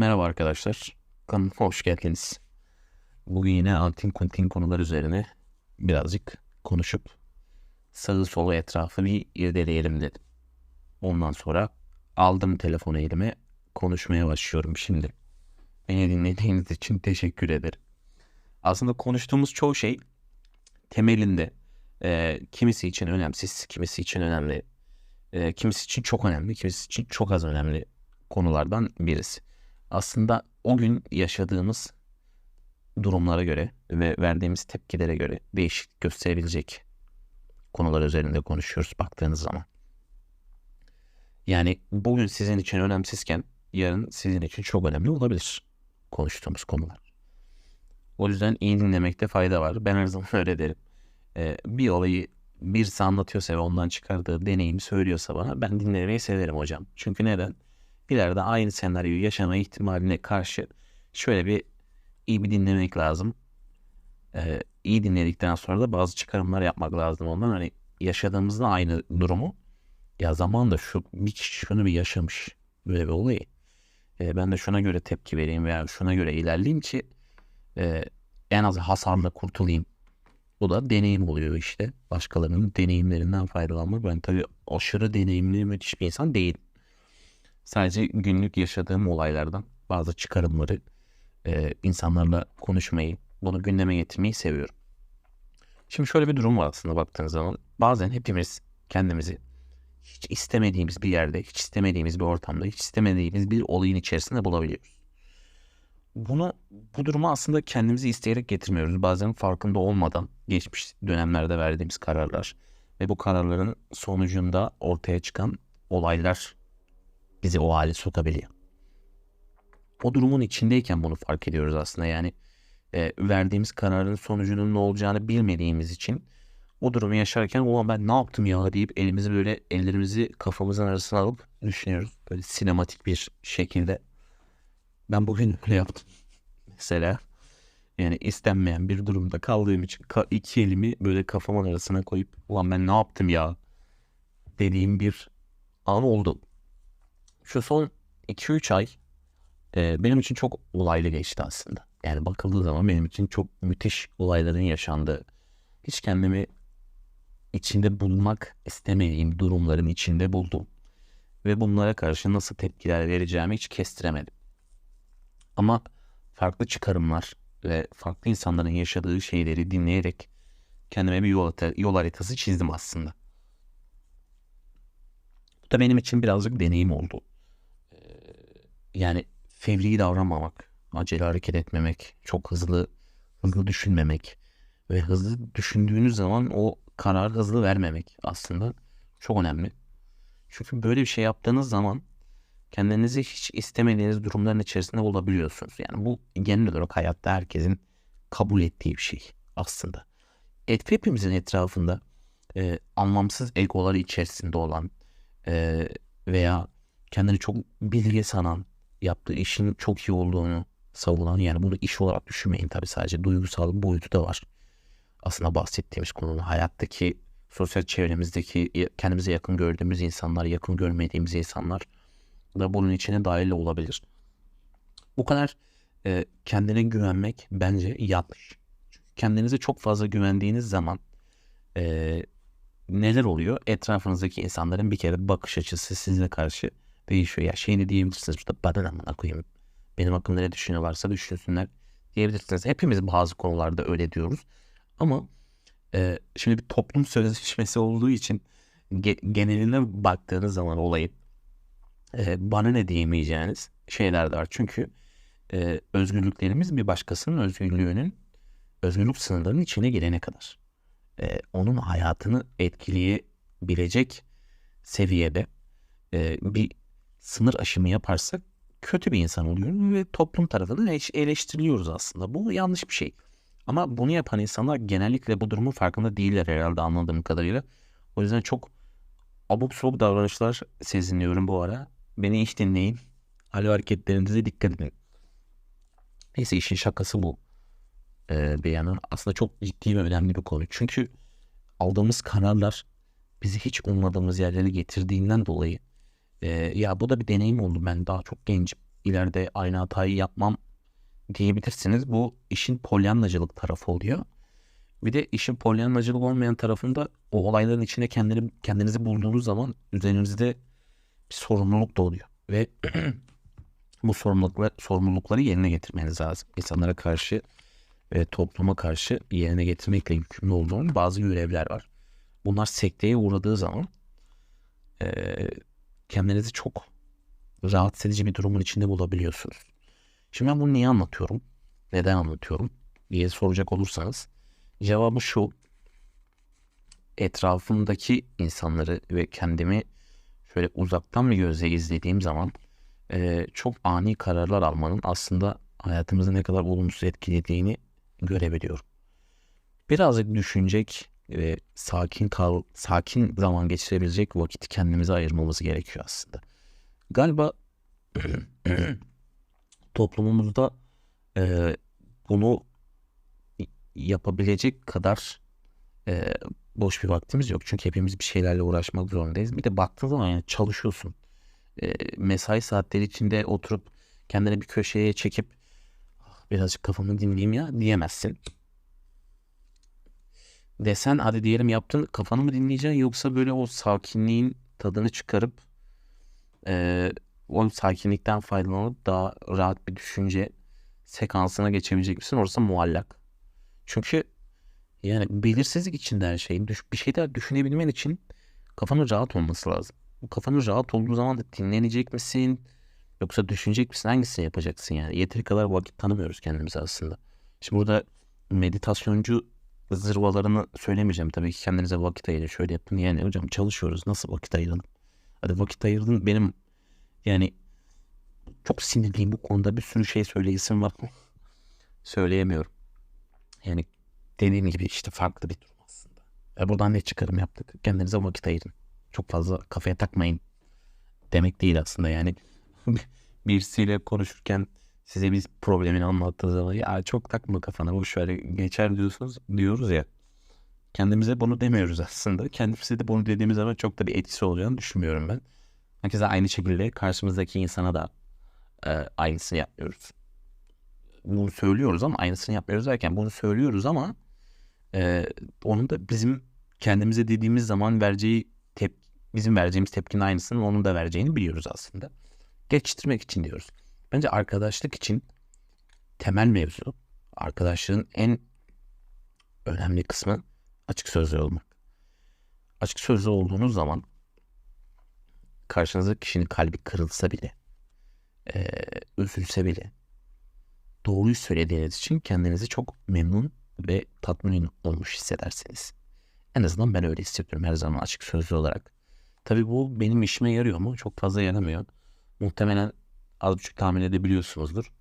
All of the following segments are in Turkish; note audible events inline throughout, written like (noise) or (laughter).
Merhaba arkadaşlar. Kanalıma hoş geldiniz. Bugün yine antin kuntin konular üzerine birazcık konuşup sağı solu etrafı bir irdeleyelim dedim. Ondan sonra aldım telefonu elime konuşmaya başlıyorum şimdi. Beni dinlediğiniz için teşekkür ederim. Aslında konuştuğumuz çoğu şey temelinde e, kimisi için önemsiz, kimisi için önemli, e, kimisi için çok önemli, kimisi için çok az önemli konulardan birisi. Aslında o gün yaşadığımız durumlara göre ve verdiğimiz tepkilere göre değişiklik gösterebilecek konular üzerinde konuşuyoruz baktığınız zaman. Yani bugün sizin için önemsizken yarın sizin için çok önemli olabilir konuştuğumuz konular. O yüzden iyi dinlemekte fayda var. Ben her zaman (laughs) öyle derim. Ee, bir olayı birisi anlatıyorsa ve ondan çıkardığı deneyimi söylüyorsa bana ben dinlemeyi severim hocam. Çünkü neden? İleride aynı senaryoyu yaşama ihtimaline karşı şöyle bir iyi bir dinlemek lazım. Ee, iyi dinledikten sonra da bazı çıkarımlar yapmak lazım ondan. Hani yaşadığımızda aynı durumu ya zaman da şu bir kişi şunu bir yaşamış böyle bir olayı. Ee, ben de şuna göre tepki vereyim veya şuna göre ilerleyeyim ki e, en az hasarla kurtulayım. Bu da deneyim oluyor işte. Başkalarının deneyimlerinden faydalanmak. Ben tabii aşırı deneyimli müthiş bir insan değilim. Sadece günlük yaşadığım olaylardan bazı çıkarımları e, insanlarla konuşmayı, bunu gündeme getirmeyi seviyorum. Şimdi şöyle bir durum var aslında baktığınız zaman. Bazen hepimiz kendimizi hiç istemediğimiz bir yerde, hiç istemediğimiz bir ortamda, hiç istemediğimiz bir olayın içerisinde bulabiliyoruz. Buna, bu durumu aslında kendimizi isteyerek getirmiyoruz. Bazen farkında olmadan geçmiş dönemlerde verdiğimiz kararlar ve bu kararların sonucunda ortaya çıkan olaylar bizi o hale sokabiliyor. O durumun içindeyken bunu fark ediyoruz aslında. Yani e, verdiğimiz kararın sonucunun ne olacağını bilmediğimiz için o durumu yaşarken ulan ben ne yaptım ya deyip elimizi böyle ellerimizi kafamızın arasına alıp düşünüyoruz. Böyle sinematik bir şekilde. Ben bugün öyle yaptım. (laughs) Mesela yani istenmeyen bir durumda kaldığım için iki elimi böyle kafamın arasına koyup ulan ben ne yaptım ya dediğim bir an oldu şu son 2-3 ay e, benim için çok olaylı geçti aslında. Yani bakıldığı zaman benim için çok müthiş olayların yaşandığı, hiç kendimi içinde bulmak istemediğim durumların içinde buldum. Ve bunlara karşı nasıl tepkiler vereceğimi hiç kestiremedim. Ama farklı çıkarımlar ve farklı insanların yaşadığı şeyleri dinleyerek kendime bir yol, yol haritası çizdim aslında. Bu da benim için birazcık deneyim oldu yani fevri davranmamak, acele hareket etmemek, çok hızlı hızlı düşünmemek ve hızlı düşündüğünüz zaman o karar hızlı vermemek aslında çok önemli. Çünkü böyle bir şey yaptığınız zaman kendinizi hiç istemediğiniz durumların içerisinde olabiliyorsunuz. Yani bu genel olarak hayatta herkesin kabul ettiği bir şey aslında. Et, hepimizin etrafında e, anlamsız egoları içerisinde olan e, veya kendini çok bilge sanan yaptığı işin çok iyi olduğunu savunan yani bunu iş olarak düşünmeyin tabi sadece duygusal boyutu da var. Aslında bahsettiğimiz konunun hayattaki sosyal çevremizdeki kendimize yakın gördüğümüz insanlar, yakın görmediğimiz insanlar da bunun içine dahil olabilir. Bu kadar e, kendine güvenmek bence yanlış. Kendinize çok fazla güvendiğiniz zaman e, neler oluyor? Etrafınızdaki insanların bir kere bakış açısı size karşı değişiyor. Ya şey ne diyebilirsiniz burada bana amına koyayım. Benim hakkımda ne düşünüyorlarsa düşünsünler diyebilirsiniz. Hepimiz bazı konularda öyle diyoruz. Ama e, şimdi bir toplum sözleşmesi olduğu için ge- geneline baktığınız zaman olayın e, bana ne diyemeyeceğiniz şeyler de var. Çünkü e, özgürlüklerimiz bir başkasının özgürlüğünün özgürlük sınırlarının içine girene kadar e, onun hayatını etkileyebilecek seviyede e, bir sınır aşımı yaparsak kötü bir insan oluyoruz ve toplum tarafından eleştiriliyoruz aslında. Bu yanlış bir şey. Ama bunu yapan insanlar genellikle bu durumun farkında değiller herhalde anladığım kadarıyla. O yüzden çok abuk sabuk davranışlar seziniyorum bu ara. Beni hiç dinleyin. Hal hareketlerinize dikkat edin. Neyse işin şakası bu. Ee, bir yana aslında çok ciddi ve önemli bir konu. Çünkü aldığımız kararlar bizi hiç ummadığımız yerlere getirdiğinden dolayı e, ya bu da bir deneyim oldu. Ben daha çok gencim. ileride aynı hatayı yapmam diyebilirsiniz. Bu işin polyanlacılık tarafı oluyor. Bir de işin polyanlacılık olmayan tarafında o olayların içinde kendini, kendinizi bulduğunuz zaman üzerinizde bir sorumluluk da oluyor. Ve (clears throat) bu sorumluluklar, sorumlulukları yerine getirmeniz lazım. İnsanlara karşı ve topluma karşı yerine getirmekle yükümlü olduğum bazı görevler var. Bunlar sekteye uğradığı zaman e, kendinizi çok rahatsız edici bir durumun içinde bulabiliyorsunuz. Şimdi ben bunu niye anlatıyorum? Neden anlatıyorum? diye soracak olursanız cevabı şu. Etrafımdaki insanları ve kendimi şöyle uzaktan bir gözle izlediğim zaman e, çok ani kararlar almanın aslında hayatımızı ne kadar olumsuz etkilediğini görebiliyorum. Birazcık düşünecek ve sakin kal, sakin zaman geçirebilecek vakit kendimize ayırmamız gerekiyor aslında. Galiba (clears throat) toplumumuzda e, bunu yapabilecek kadar e, boş bir vaktimiz yok. Çünkü hepimiz bir şeylerle uğraşmak zorundayız. Bir de baktığın zaman yani çalışıyorsun. E, mesai saatleri içinde oturup kendine bir köşeye çekip "Ah, birazcık kafamı dinleyeyim ya diyemezsin. Desen hadi diyelim yaptın kafanı mı dinleyeceksin yoksa böyle o sakinliğin tadını çıkarıp e, o sakinlikten faydalanıp daha rahat bir düşünce sekansına geçebilecek misin? Orası muallak. Çünkü yani belirsizlik içinde her şey. Bir şeyler düşünebilmen için kafanın rahat olması lazım. Bu kafanın rahat olduğu zaman da dinlenecek misin? Yoksa düşünecek misin? Hangisini yapacaksın yani? Yeteri kadar vakit tanımıyoruz kendimize aslında. Şimdi burada meditasyoncu zırvalarını söylemeyeceğim. Tabii ki kendinize vakit ayırın. Şöyle yapın. Yani hocam çalışıyoruz. Nasıl vakit ayıralım? Hadi vakit ayırdın. Benim yani çok sinirliyim bu konuda. Bir sürü şey söyleyesim var. Söyleyemiyorum. Yani dediğim gibi işte farklı bir durum aslında. E buradan ne çıkarım yaptık? Kendinize vakit ayırın. Çok fazla kafaya takmayın. Demek değil aslında yani. (laughs) Birisiyle konuşurken size bir problemini anlattığı zaman ya çok takma kafana boş ver geçer diyorsunuz diyoruz ya. Kendimize bunu demiyoruz aslında. Kendimize de bunu dediğimiz zaman çok da bir etkisi olacağını düşünmüyorum ben. Herkese aynı şekilde karşımızdaki insana da e, aynısını yapmıyoruz. Bunu söylüyoruz ama aynısını yapmıyoruz derken bunu söylüyoruz ama e, onun da bizim kendimize dediğimiz zaman vereceği tep bizim vereceğimiz tepkinin aynısını onun da vereceğini biliyoruz aslında. Geçiştirmek için diyoruz. Bence arkadaşlık için temel mevzu arkadaşlığın en önemli kısmı açık sözlü olmak. Açık sözlü olduğunuz zaman karşınızdaki kişinin kalbi kırılsa bile, e, üzülse bile doğruyu söylediğiniz için kendinizi çok memnun ve tatmin olmuş hissedersiniz. En azından ben öyle hissediyorum her zaman açık sözlü olarak. Tabii bu benim işime yarıyor mu? Çok fazla yaramıyor. Muhtemelen az buçuk tahmin edebiliyorsunuzdur.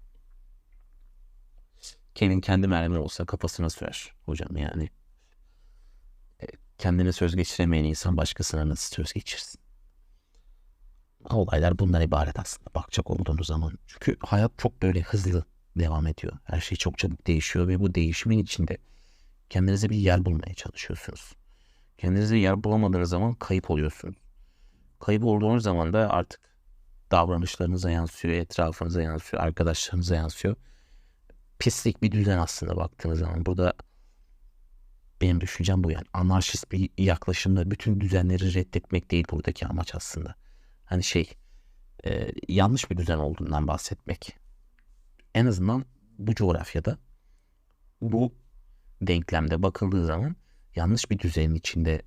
Kevin kendi mermi olsa kafasına sürer hocam yani. E, Kendine söz geçiremeyen insan başkasına nasıl söz geçirsin? Olaylar bundan ibaret aslında bakacak olduğunuz zaman. Çünkü hayat çok böyle hızlı devam ediyor. Her şey çok çabuk değişiyor ve bu değişimin içinde kendinize bir yer bulmaya çalışıyorsunuz. Kendinize yer bulamadığınız zaman kayıp oluyorsunuz. Kayıp olduğunuz zaman da artık davranışlarınıza yansıyor, etrafınıza yansıyor, arkadaşlarınıza yansıyor. Pislik bir düzen aslında baktığınız zaman. Burada benim düşüncem bu yani. Anarşist bir yaklaşımla bütün düzenleri reddetmek değil buradaki amaç aslında. Hani şey e, yanlış bir düzen olduğundan bahsetmek. En azından bu coğrafyada bu denklemde bakıldığı zaman yanlış bir düzenin içinde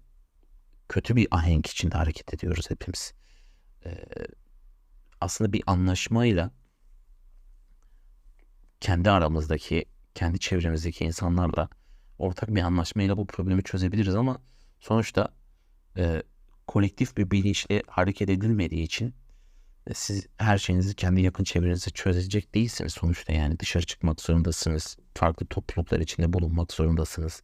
kötü bir ahenk içinde hareket ediyoruz hepimiz. Ee, aslında bir anlaşmayla kendi aramızdaki, kendi çevremizdeki insanlarla ortak bir anlaşmayla bu problemi çözebiliriz ama sonuçta e, kolektif bir bilinçle hareket edilmediği için e, siz her şeyinizi kendi yakın çevrenizde çözecek değilsiniz sonuçta yani dışarı çıkmak zorundasınız. Farklı topluluklar içinde bulunmak zorundasınız.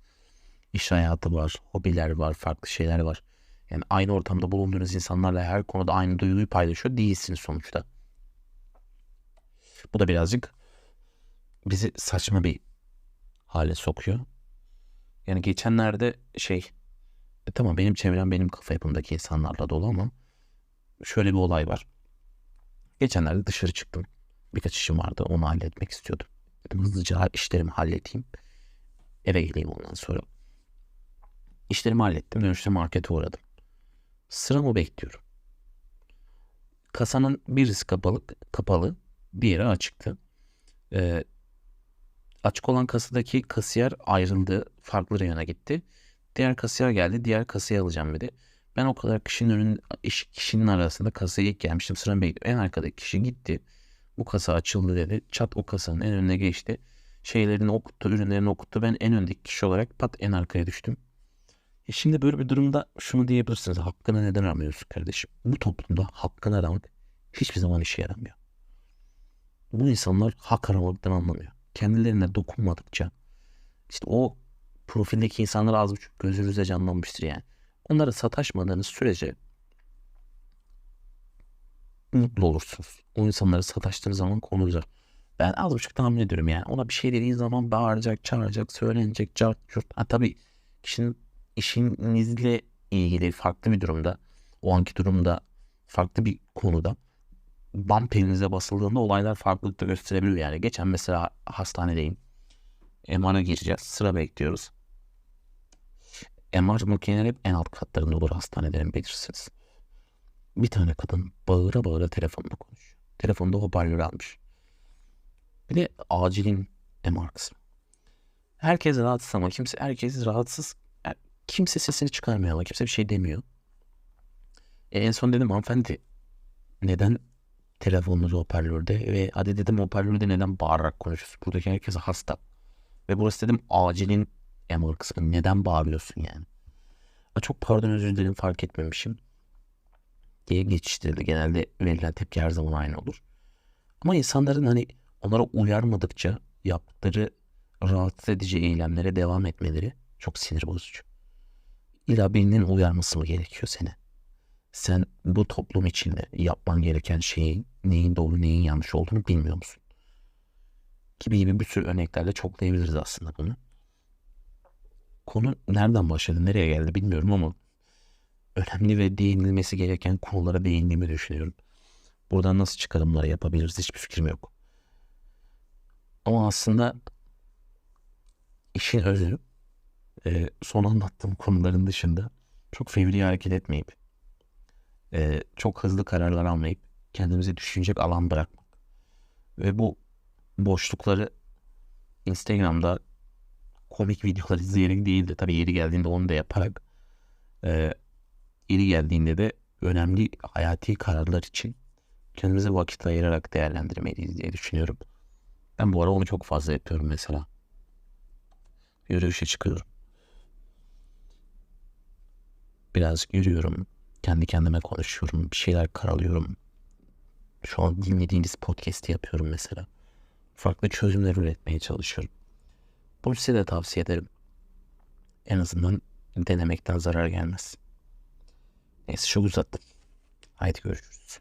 İş hayatı var, hobiler var, farklı şeyler var. Yani aynı ortamda bulunduğunuz insanlarla her konuda aynı duyguyu paylaşıyor değilsiniz sonuçta. Bu da birazcık bizi saçma bir hale sokuyor. Yani geçenlerde şey e, tamam benim çevrem benim kafa yapımdaki insanlarla dolu ama şöyle bir olay var. Geçenlerde dışarı çıktım. Birkaç işim vardı. Onu halletmek istiyordum. Dedim hızlıca işlerimi halledeyim. Eve geleyim ondan sonra. İşlerimi hallettim. Dönüşte markete uğradım. Sıramı bekliyorum. Kasanın birisi kapalı, kapalı diğeri açıktı. Ee, açık olan kasadaki kasiyer ayrıldı. Farklı reyona gitti. Diğer kasiyer geldi. Diğer kasayı alacağım dedi. Ben o kadar kişinin önün, iş- kişinin arasında kasaya ilk gelmiştim. Sıramı bekliyorum. En arkadaki kişi gitti. Bu kasa açıldı dedi. Çat o kasanın en önüne geçti. Şeylerini okuttu, ürünlerini okuttu. Ben en öndeki kişi olarak pat en arkaya düştüm. E şimdi böyle bir durumda şunu diyebilirsiniz. Hakkını neden aramıyorsun kardeşim? Bu toplumda hakkını aramak hiçbir zaman işe yaramıyor. Bu insanlar hak aramaktan anlamıyor. Kendilerine dokunmadıkça işte o profildeki insanlar az buçuk gözünüzde canlanmıştır yani. Onlara sataşmadığınız sürece mutlu olursunuz. O insanlara sataştığınız zaman konu. Ben az buçuk tahmin ediyorum yani. Ona bir şey dediğin zaman bağıracak, çağıracak, söylenecek, cart, curt. Ha tabii kişinin işinizle ilgili farklı bir durumda, o anki durumda farklı bir konuda bump elinize basıldığında olaylar farklılıkta gösterebiliyor yani. Geçen mesela hastanedeyim. MR'a gireceğiz. Sıra bekliyoruz. MR makineleri hep en alt katlarında olur hastanelerin bilirsiniz. Bir tane kadın bağıra bağıra telefonla konuşuyor. Telefonda hoparlör almış. Bir de acilin MR kısmı. Herkes rahatsız ama kimse herkes rahatsız. Kimse sesini çıkarmıyor ama kimse bir şey demiyor. E, en son dedim hanımefendi neden telefonunuz hoparlörde ve hadi dedim hoparlörde neden bağırarak konuşuyorsun? Buradaki herkes hasta. Ve burası dedim acilin MR kısmı. Neden bağırıyorsun yani? Ha, çok pardon özür dilerim fark etmemişim. Diye geçiştirdi. Genelde verilen tepki her zaman aynı olur. Ama insanların hani onlara uyarmadıkça yaptıkları rahatsız edici eylemlere devam etmeleri çok sinir bozucu. İlla uyarması mı gerekiyor seni? Sen bu toplum içinde yapman gereken şeyin neyin doğru neyin yanlış olduğunu bilmiyor musun? Gibi gibi bir sürü örneklerle çoklayabiliriz aslında bunu. Konu nereden başladı, nereye geldi bilmiyorum ama önemli ve değinilmesi gereken konulara değindiğimi düşünüyorum. Buradan nasıl çıkarımlar yapabiliriz hiçbir fikrim yok. Ama aslında işin özü e, son anlattığım konuların dışında çok fevri hareket etmeyip e, çok hızlı kararlar almayıp kendimize düşünecek alan bırakmak. Ve bu boşlukları Instagram'da komik videolar (laughs) izleyerek değil de tabii yeri geldiğinde onu da yaparak e, yeri geldiğinde de önemli hayati kararlar için kendimize vakit ayırarak değerlendirmeliyiz diye düşünüyorum. Ben bu ara onu çok fazla yapıyorum mesela. Yürüyüşe çıkıyorum. Birazcık yürüyorum. Kendi kendime konuşuyorum. Bir şeyler karalıyorum. Şu an dinlediğiniz podcast'i yapıyorum mesela. Farklı çözümler üretmeye çalışıyorum. Bunu size de tavsiye ederim. En azından denemekten zarar gelmez. Neyse çok uzattım. Haydi görüşürüz.